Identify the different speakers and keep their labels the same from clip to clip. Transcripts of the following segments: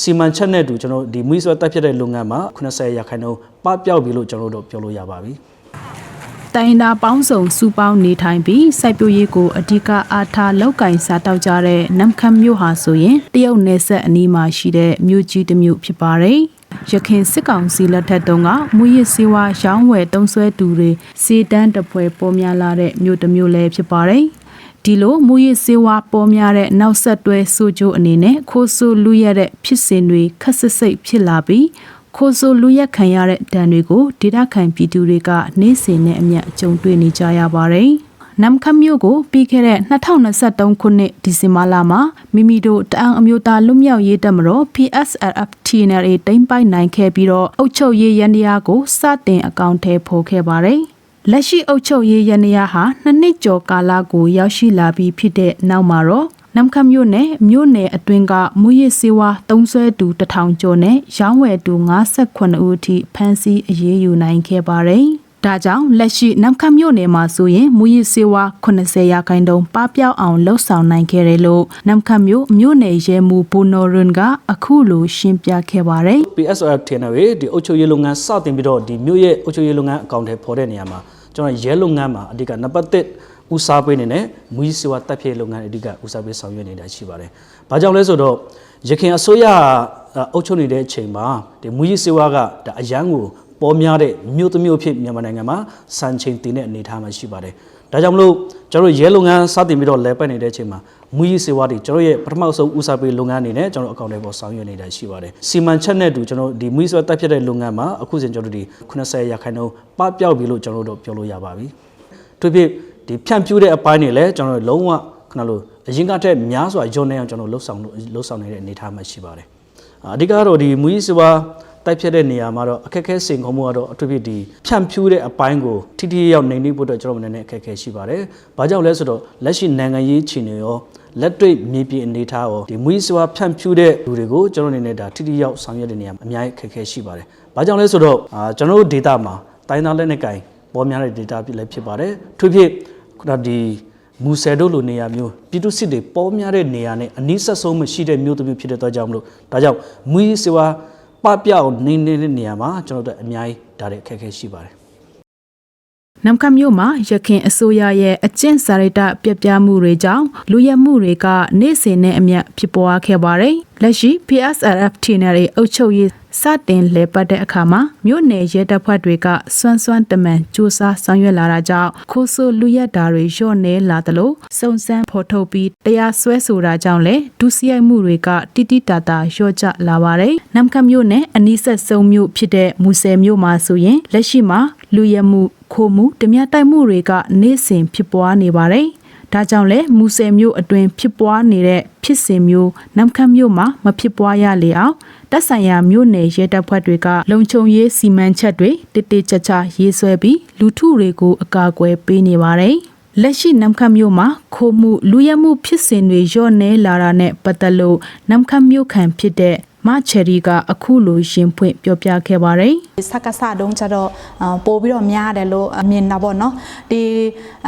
Speaker 1: စီမံချက်နဲ့အတူကျွန်တော်ဒီမွေးစွာတက်ဖြစ်တဲ့လုပ်ငန်းမှာ80ရာခိုင်နှုန်းပပျောက်ပြီလို့ကျွန်တော်တို့ပြောလို့ရပါပြီ
Speaker 2: တိုင်းဒါပေါင်းစုံစုပေါင်းနေထိုင်ပြီးစိုက်ပျိုးရေးကိုအဓိကအားထားလောက်ကင်စားတောက်ကြတဲ့နမ်ခမ်းမြို့ဟာဆိုရင်တရုတ်နယ်စပ်အနီးမှာရှိတဲ့မြို့ကြီးတစ်မြို့ဖြစ်ပါတယ်။ရခိုင်စစ်ကောင်စီလက်ထက်တုန်းကမူရစ်စေဝါရောင်းဝယ်တုံးဆွဲသူတွေစီတန်းတပွဲပေါ်များလာတဲ့မြို့တစ်မြို့လည်းဖြစ်ပါတယ်။ ဒီလိုမူရစ်စေဝါပေါ်များတဲ့နောက်ဆက်တွဲဆိုကြိုးအနေနဲ့ခိုးဆိုးလူရတဲ့ဖြစ်စဉ်တွေခက်ဆစ်စိတ်ဖြစ်လာပြီးခိုးဆိုးလူရက်ခံရတဲ့ဒဏ်တွေကိုဒေတာခံပြည်သူတွေကနေ့စဉ်နဲ့အမျက်အကြုံတွေ့နေကြရပါတယ်။နမ်ခမ်းမြို့ကိုပြီးခဲ့တဲ့2023ခုနှစ်ဒီဇင်ဘာလမှာမိမိတို့တအံအမျိုးသားလွတ်မြောက်ရေးတပ်မတော် PSRF TNRA တိမ့်ပိုက်နိုင်ခဲ့ပြီးတော့အုပ်ချုပ်ရေးရန်တရားကိုစတင်အကောင့်ထဲဖော်ခဲ့ပါတယ်။ လက်ရှိအုပ်ချုပ်ရေးရန်တရားဟာနှစ်နှစ်ကျော်ကာလကိုရောက်ရှိလာပြီးဖြစ်တဲ့နောက်မှာတော့နမ်ခမ်းမြို့နယ်မြို့နယ်အတွင်းကမူရစ်စေဝါသုံးဆွဲသူတထောင်ကျော်နဲ့ရောင်းဝယ်သူ58ဦးအထိဖမ်းဆီးအရေးယူနိုင်ခဲ့ပါတယ်။ဒါကြောင့်လက်ရှိနမ်ခမ်းမြို့နယ်မှာဆိုရင်မူရစ်စေဝါ80ရာခိုင်နှုန်းပပျောက်အောင်လှုပ်ဆောင်နိုင်ခဲ့တယ်လို့နမ်ခမ်းမြို့မြို့နယ်ရဲမှူးဘူနော်ရွန်ကအခုလိုရှင်းပြခဲ့ပါတယ်။
Speaker 1: PSRF ထင်တယ်ဒီအုပ်ချုပ်ရေးလုပ်ငန်းစတင်ပြီးတော့ဒီမြို့ရဲ့အုပ်ချုပ်ရေးလုပ်ငန်းအကောင့်ထဲပေါ်တဲ့နေရာမှာ ကျွန်တော်ရဲလုပ်ငန်းမှာအဓိကနံပါတ်1ဦးစားပေးနေနဲ့မူးစေဝါတပ်ဖြည့်လုပ်ငန်းအဓိကဦးစားပေးဆောင်ရွက်နေတာရှိပါတယ်။ဘာကြောင့်လဲဆိုတော့ရခင်အစိုးရအုပ်ချုပ်နေတဲ့အချိန်မှာဒီမူးစေဝါကဒါအရန်ကိုပေါ်များတဲ့မြို့တစ်မြို့ဖြစ်မြန်မာနိုင်ငံမှာစံချိန်တင်တဲ့အနေအထားမှာရှိပါတယ်။ ဒါကြောင့်မလို့ကျွန်တော်ရဲလုပ်ငန်းစတင်ပြီးတော့လဲပတ်နေတဲ့အချိန်မှာမူရေးစေဝါတွေကျွန်တော်ရဲ့ပထမဆုံးဦးစားပေးလုပ်ငန်းအနေနဲ့ကျွန်တော်အကောင့်ထဲပေါ်ဆောင်ရွက်နေတာရှိပါတယ်။စီမံချက်နဲ့အတူကျွန်တော်ဒီမူရေးစေဝါတက်ဖြစ်တဲ့လုပ်ငန်းမှာအခုစဉ်ကျွန်တော်ဒီ80ရာခိုင်နှုန်းပပျောက်ပြီလို့ကျွန်တော်တို့ပြောလို့ရပါပြီ။သူဖြစ်ဒီဖြန့်ဖြူးတဲ့အပိုင်းတွေလည်းကျွန်တော်လုံးဝခဏလို့အရင်ကတည်းကများစွာယုံနေအောင်ကျွန်တော်လှုပ်ဆောင်လှုပ်ဆောင်နေတဲ့အနေအထားမှာရှိပါတယ်။အဓိကတော့ဒီမူရေးစေဝါ တိုက်ဖြတ်တဲ့နေရာမှာတော့အခက်အခဲစင်ခုံမှုကတော့အထူးဖြစ်ဒီဖြန့်ဖြူးတဲ့အပိုင်းကိုထိထိရောက်နေနေဖို့တော့ကျွန်တော်မနေနဲ့အခက်အခဲရှိပါတယ်။ဘာကြောင့်လဲဆိုတော့လက်ရှိနိုင်ငံရေးခြေနေရောလက်တွေ့မြေပြင်အနေထားရောဒီမွေးစွာဖြန့်ဖြူးတဲ့လူတွေကိုကျွန်တော်အနေနဲ့ဒါထိထိရောက်ဆောင်ရွက်တဲ့နေရာမှာအများကြီးအခက်အခဲရှိပါတယ်။ဘာကြောင့်လဲဆိုတော့အာကျွန်တော်တို့ data မှာတိုင်းသားလက်နက်ကင်ပေါ်များတဲ့ data ဖြစ်လည်းဖြစ်ပါတယ်။ထွေဖြစ်ခုနဒီမူဆယ်တို့လိုနေရာမျိုးပြည်သူစစ်တွေပေါ်များတဲ့နေရာနဲ့အနည်းဆက်ဆုံးမရှိတဲ့မျိုးတစ်မျိုးဖြစ်တဲ့အတွက်ကြောင့်မလို့ဒါကြောင့်မွေးစွာ ပပြောက်နေနေတဲ့နေရာမှာကျွန်တော်တို့အများကြီးဒါတွေအခက်အခဲရှိပါတယ်
Speaker 2: နမ်ခမ်းမြို့မှာရခင်အစိုးရရဲ့အကျင့်စာရိတ္တပြက်ပြားမှုတွေကြောင့်လူရဲမှုတွေကနေ့စဉ်နဲ့အမျက်ဖြစ်ပွားခဲ့ပါတယ်။လက်ရှိ PSRF TNR အုပ်ချုပ်ရေး စတင်လဲပတ်တဲ့အခါမှာမြို့နယ်ရဲတပ်ဖွဲ့တွေကစွမ်းစွမ်းတမန်စူးစမ်းဆောင်ရွက်လာတာကြောင့်ခိုးဆိုးလူရက်တာတွေလျော့နေလာသလိုစုံစမ်းဖော်ထုတ်ပြီးတရားစွဲဆိုတာကြောင့်လည်းဒုစရိုက်မှုတွေကတိတိတတာလျော့ကျလာပါတယ်။နမ်ခမ်းမြို့နယ်အနီးဆက်ဆုံးမြို့ဖြစ်တဲ့မူဆယ်မြို့မှာဆိုရင်လက်ရှိမှာလူရဲမှုခိုးမှုဓမြတိုက်မှုတွေကနေ့စဉ်ဖြစ်ပွားနေပါတယ်။ ဒါကြောင့်လဲမူဆယ်မြို့အတွင်းဖြစ်ပွားနေတဲ့ဖြစ်စဉ်မျိုးနမ်ခမ်းမြို့မှာမဖြစ်ပွားရလေအောင်တပ်ဆိုင်ရာမြို့နယ်ရဲတပ်ဖွဲ့တွေကလုံခြုံရေးစီမံချက်တွေတိတိကျကျရေးဆွဲပြီးလူထုတွေကိုအကာအကွယ်ပေးနေပါတယ်။လက်ရှိနမ်ခမ်းမြို့မှာခိုးမှုလူရဲမှုဖြစ်စဉ်တွေလျော့နေလာတာနဲ့ပတ်သက်လို့နမ်ခမ်းမြို့ခံဖြစ်တဲ့ မချယ်ရီကအခုလိုရင်ဖွင့်ပြောပြခဲ့ပါတယ်။
Speaker 3: စကားစတုံးကြတော့အာပို့ပြီးတော့များတယ်လို့မြင်တာပေါ့နော်ဒီ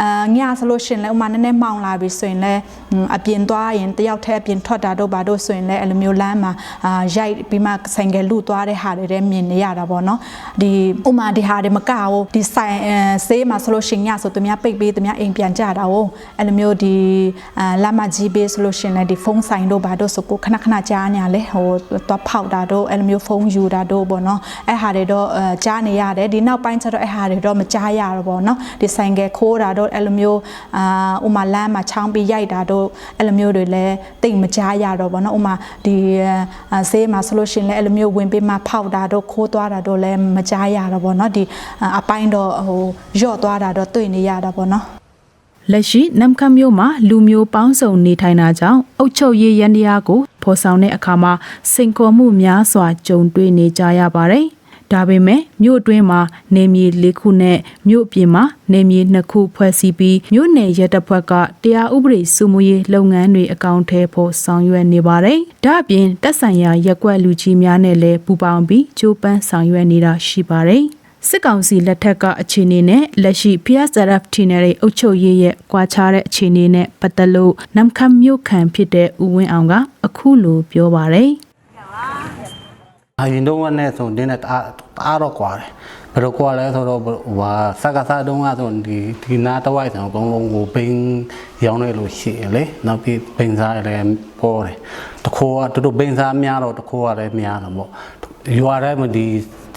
Speaker 3: အာညဆိုလို့ရှရင်လဲဥမာနည်းနည်းမောင်လာပြီဆိုရင်လဲဟွန်းအပြင်သွားရင်တယောက်တည်းအပြင်ထွက်တာတော့ဘာလို့ဆိုရင်လဲအဲ့လိုမျိုးလမ်းမှာအာရိုက်ပြီးမှဆိုင်ကယ်လူသွားတဲ့ဟာတွေလည်းမြင်နေရတာပေါ့နော်ဒီဥမာဒီဟာတွေမကဘူးဒီဆိုင်အဲဆေးမှာဆိုလို့ရှရင်ညဆိုသူများပိတ်ပေးသူများအိမ်ပြန်ကြတာ哦အဲ့လိုမျိုးဒီအာလမ်းမကြီးပေးဆိုလို့ရှရင်လဲဒီဖုန်းဆိုင်တို့ဘာတို့ဆိုကိုခဏခဏကြားညာလဲဟိုသွားဖောက်တာတို့အဲ့လိုမျိုးဖုန်းယူတာတို့ပေါ့နော်အဲ့ဟာတွေတော့အဲကြားနေရတယ်ဒီနောက်ပိုင်းကျတော့အဲ့ဟာတွေတော့မကြားရတော့ပေါ့နော်ဒီဆိုင်ကယ်ခိုးတာတို့အဲ့လိုမျိုးအာဥမာလမ်းမှာချောင်းပြီးရိုက်တာတို့အဲ့လိုမျိုးတွေလည်းတိတ်မကြားရတော့ပေါ့နော်ဥမာဒီအာဆေးမှာဆိုလို့ရှရင်လည်းအဲ့လိုမျိုးဝင်ပြီးမှဖောက်တာတို့ခိုးသွားတာတို့လည်းမကြားရတော့ပေါ့နော်ဒီအပိုင်းတော့ဟိုယော့သွားတာတော့တွေ့နေရတာပေါ့နော်
Speaker 2: လက်ရှိနမ်ခမ်းမြို့မှာလူမျိုးပေါင်းစုံနေထိုင်တာကြောင့်အုတ်ချုပ်ရေးရန်တရားကို ဖော်ဆောင်တဲ့အခါမှာစိန်ခေါ်မှုများစွာကြုံတွေ့နေကြရပါတယ်။ဒါပေမဲ့မြို့အတွင်းမှာနေမြေ၄ခုနဲ့မြို့အပြင်မှာနေမြေ၂ခုဖွဲ့စည်းပြီးမြို့နယ်ရဲတပ်ဖွဲ့ကတရားဥပဒေစုမှုရေးလုပ်ငန်းတွေအကောင့်ထဲဖို့ဆောင်ရွက်နေပါတယ်။ဒါ့အပြင်တက်ဆိုင်ရာရက်ကွက်လူကြီးများနဲ့လည်းပူးပေါင်းပြီးကြိုးပမ်းဆောင်ရွက်နေတာရှိပါတယ်။ စစ်ကောင်စီလက်ထက်ကအခြေအနေနဲ့လက်ရှိ PSRF ထင်းရဲ့အုပ်ချုပ်ရေးရဲ့ကွာခြားတဲ့အခြေအနေနဲ့ပတ်သက်လို့နမ်ခမ်းမြို့ခံဖြစ်တဲ့ဦးဝင်းအောင်ကအခုလိုပြောပါတယ်
Speaker 4: အရင်တော့ကနဲ့ဆိုတင်းနဲ့တအားတအားတော့ကွာတယ်ဘယ်လိုကွာလဲဆိုတော့ဟိုဟာစကားစားတုန်းကဆိုဒီဒီနာတဝိုက်ဆိုအကုန်လုံးကိုဘိန်းရောင်းနေလို့ရှိရလေနောက်ပြီးဘိန်းစားလည်းပေါ်တယ်တခိုးကတူတူဘိန်းစားများတော့တခိုးကလည်းများတော့ပေါ့ ရွာထဲမှာဒီ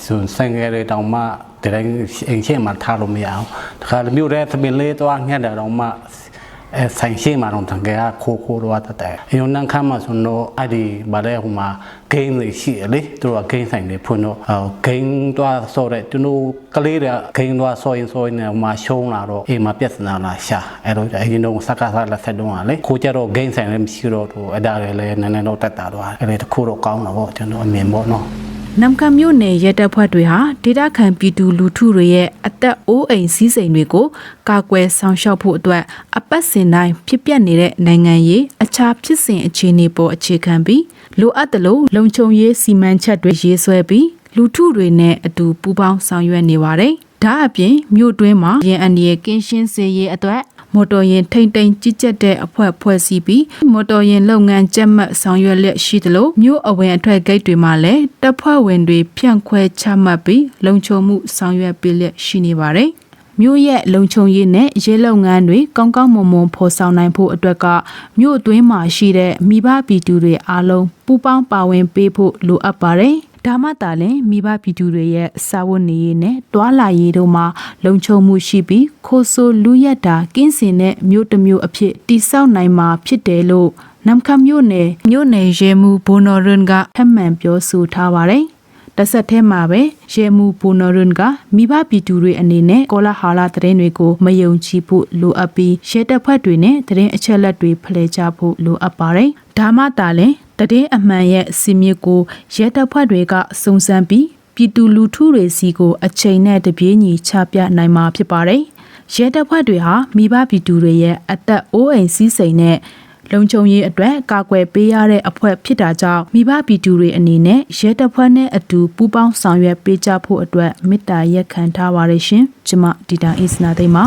Speaker 4: ဆိုဆိုင်ငယ်တွေတောင်မှတတိုင်းအိမ်ရှေ့မှာထားလို့မရအောင်တခါလေမြို့ထဲသမင်လေးသွားငှက်တယ်တောင်မှအဲဆိုင်ရှေ့မှာတော့တကယ်ခိုးခိုးတော့တတဲ့အယုံနန်းခမ်းမှာဆိုတော့အဲ့ဒီဗါတဲ့ဟိုမှာဂိမ်းတွေရှိရလေသူတို့ကဂိမ်းဆိုင်တွေဖွင့်တော့ဂိမ်းသွားဆော့တဲ့သူတို့ကလေးတွေကဂိမ်းသွားဆော့ရင်ဆော့ရင်ဟိုမှာရှုံးလာတော့အိမ်မှာပြဿနာလာရှာအဲ့တော့အရင်တော့စကားစားလက်ဆက်တော့လေခိုးကြတော့ဂိမ်းဆိုင်လည်းမရှိတော့သူအဲ့ဒါလည်းနည်းနည်းတော့တက်တာတော့အဲ့ဒါတခုတော့ကောင်းတာပေါ့ကျွန်တော်အမြင်ပေါ့နော်
Speaker 2: နမ်ခမ်မြို့နယ်ရဲတပ်ဖွဲ့တွေဟာဒေတာခန်ပြည်သူလူထုတွေရဲ့အသက်အိုးအိမ်စည်းစိမ်တွေကိုကာကွယ်ဆောင်ရှောက်ဖို့အတွက်အပတ်စဉ်တိုင်းဖြစ်ပျက်နေတဲ့နိုင်ငံရေးအခြားဖြစ်စဉ်အခြေအနေပေါ်အခြေခံပြီးလိုအပ်သလိုလုံခြုံရေးစီမံချက်တွေရေးဆွဲပြီးလူထုတွေနဲ့အတူပူးပေါင်းဆောင်ရွက်နေပါတယ်။ဒါအပြင်မြို့တွင်းမှာရင်အန်ဒီရဲ့ကင်းရှင်းစေရေးအတွက် မော်တော်ယာဉ်ထိမ့်သိမ်းကြီးကြပ်တဲ့အဖွဲ့ဖွဲ့စည်းပြီးမော်တော်ယာဉ်လုပ်ငန်းကြက်မှတ်ဆောင်ရွက်လက်ရှိသလိုမြို့အဝင်အထွက်ဂိတ်တွေမှာလည်းတပ်ဖွဲ့ဝင်တွေဖြန့်ခွဲချမှတ်ပြီးလုံခြုံမှုဆောင်ရွက်ပေးလက်ရှိနေပါတယ်။မြို့ရဲ့လုံခြုံရေးနဲ့ရဲလုပ်ငန်းတွေကောင်းကောင်းမွန်မွန်ဖော်ဆောင်နိုင်ဖို့အတွက်ကမြို့အတွင်းမှာရှိတဲ့မိဘပြည်သူတွေအားလုံးပူးပေါင်းပါဝင်ပေးဖို့လိုအပ်ပါတယ်။ ဒါမှသာလျှင်မိဘပြည်သူတွေရဲ့စာဝတ်နေရေးနဲ့တွာလာရေးတို့မှာလုံခြုံမှုရှိပြီးခိုးဆိုးလူရက်တာကင်းစင်တဲ့မြို့တစ်မြို့အဖြစ်တည်ဆောက်နိုင်မှာဖြစ်တယ်လို့နမ်ခမ်မြို့နယ်မြို့နယ်ရဲမှုဘိုနော်ရွန်ကထပ်မံပြောဆိုထားပါတယ်။ တစ်ဆက်တည်းမှာပဲရဲမှုဘိုနော်ရွန်ကမိဘပြည်သူတွေအနေနဲ့ကောလာဟာလာသတင်းတွေကိုမယုံကြည်ဖို့လိုအပ်ပြီးရဲတပ်ဖွဲ့တွေနဲ့သတင်းအချက်အလက်တွေဖလှယ်ကြဖို့လိုအပ်ပါတယ်။ဒါမှသာလျှင်တည်အမှန်ရဲ့စီမြစ်ကိုရဲတပ်ဖွဲ့တွေကစုံစမ်းပြီးပြည်သူလူထုတွေစီကိုအချိန်နဲ့တပြေးညီချပြနိုင်မှာဖြစ်ပါတယ်။ရဲတပ်ဖွဲ့တွေဟာမိဘပြည်သူတွေရဲ့အသက်အိုးအိမ်စည်းစိမ်နဲ့ လုံခြုံရေးအတွက်ကာကွယ်ပေးရတဲ့အဖွဲ့ဖြစ်တာကြောင့်မိဘပြည်သူတွေအနေနဲ့ရဲတပ်ဖွဲ့နဲ့အတူပူးပေါင်းဆောင်ရွက်ပေးကြဖို့အတွက်မေတ္တာရက်ခံထားပါရရှင်။ကျွန်မဒီတာအစ်စနာသိမ်းပါ